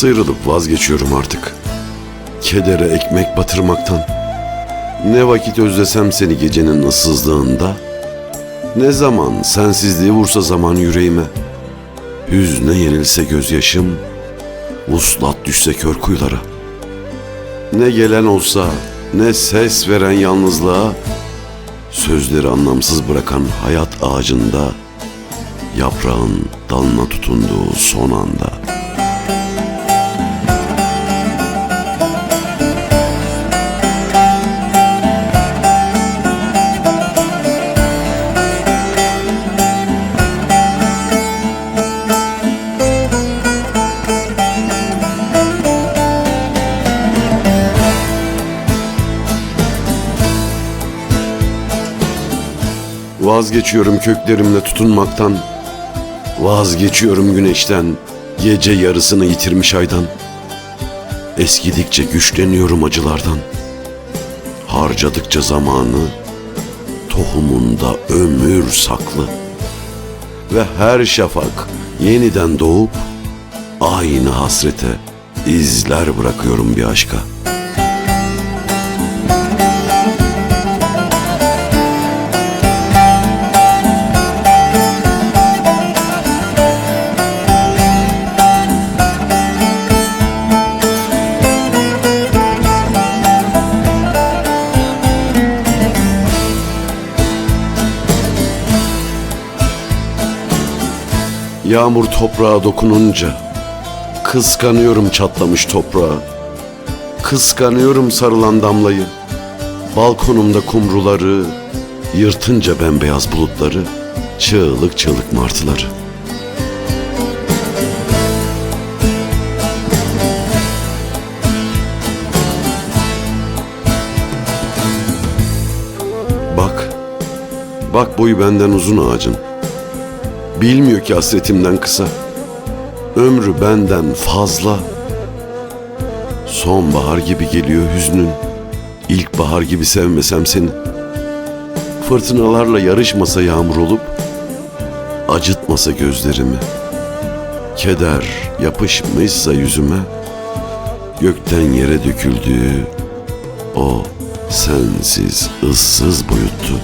Sıyrılıp vazgeçiyorum artık. Kedere ekmek batırmaktan. Ne vakit özlesem seni gecenin ıssızlığında. Ne zaman sensizliği vursa zaman yüreğime. Hüzne yenilse gözyaşım. Vuslat düşse kör kuyulara. Ne gelen olsa, ne ses veren yalnızlığa. Sözleri anlamsız bırakan hayat ağacında. Yaprağın dalına tutunduğu son anda. Vazgeçiyorum köklerimle tutunmaktan. Vazgeçiyorum güneşten, gece yarısını yitirmiş aydan. Eskidikçe güçleniyorum acılardan. Harcadıkça zamanı, tohumunda ömür saklı. Ve her şafak yeniden doğup, aynı hasrete izler bırakıyorum bir aşka. Yağmur toprağa dokununca Kıskanıyorum çatlamış toprağı. Kıskanıyorum sarılan damlayı Balkonumda kumruları Yırtınca bembeyaz bulutları Çığlık çığlık martıları. Bak Bak boyu benden uzun ağacın Bilmiyor ki hasretimden kısa. Ömrü benden fazla. Sonbahar gibi geliyor hüznün. İlkbahar gibi sevmesem seni. Fırtınalarla yarışmasa yağmur olup, acıtmasa gözlerimi. Keder yapışmışsa yüzüme, gökten yere döküldüğü o sensiz, ıssız boyuttu.